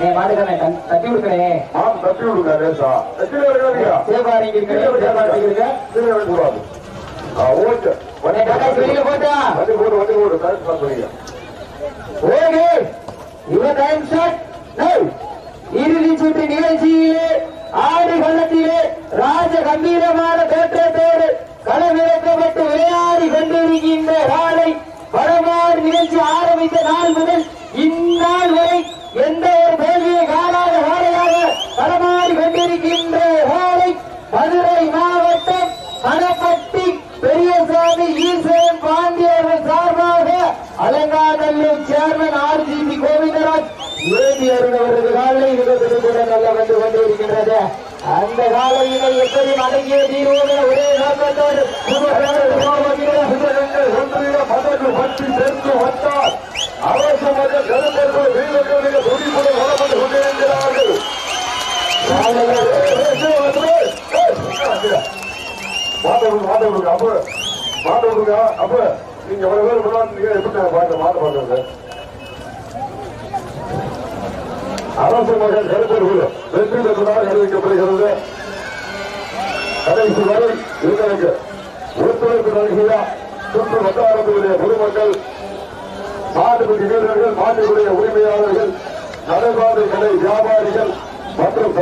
நீ மாட்டுக்கண்ணே தட்டி கொடுக்கறேன் ஆம் தட்டி விடுங்க லேசா கீழே இறங்காதீங்க சேபாரிங்க இருக்கிறேன் சேபாரிங்க இருக்க கீழே இறங்கக்கூடாது ஆ ஓகே உன்னை டாடா வெளியில போட்டா? வண்டி போடு வண்டி போடு டைம் பாஸ் பண்ணீங்க okay your time shot no இறுதி சுற்று நிகழ்ச்சியிலே ஆடு களத்திலே ராஜ கம்பீரமான தோற்றத்தோடு களமிறக்கப்பட்டு விளையாடி கொண்டிருக்கின்ற காலை வடமாறு நிகழ்ச்சி ஆரம்பித்த நாள் முதல் இந்நாள் வரை எந்த பெரியசாமி ஈஸ்வரன் பாண்டியர்கள் சார்பாக Alanganallur chairman R G B Govindaraj A B அருணவரது காலை நிகழ்ச்சியுடன் நல்ல வந்து கொண்டிருக்கின்றது அந்த காலையினை எப்படி அடங்கிய தீர்வோம் என ஒரே நோக்கத்தோடு ஒன்றிய பதக்கு பற்றி அவசரமாக கருப்பர்கள் வீரர்களுடைய துடிப்புடன் வரப்பட்டு கொண்டிருக்கிறார்கள் மாட்ட விடுங்க மாட்ட மாட்ட கொடுங்க. அப்ப நீங்க எவ்வளவு பேர் முன்னாடி நீங்க எப்படி பாக்க மாட்ட பாக்குறது? அரசு மகன் கருப்பர்கள் வெற்றி பெற்றதாக அறிவிக்கப்படுகிறது. கடைசி வரை இவர்களுக்கு ஒத்துழைப்பு நல்கிய சுற்று வட்டாரத்தினுடைய பொதுமக்கள் மாட்டுக்குடி வீரர்கள் மாட்டுக்குடைய உரிமையாளர்கள் நடைபாதை கடை வியாபாரிகள் மற்றும்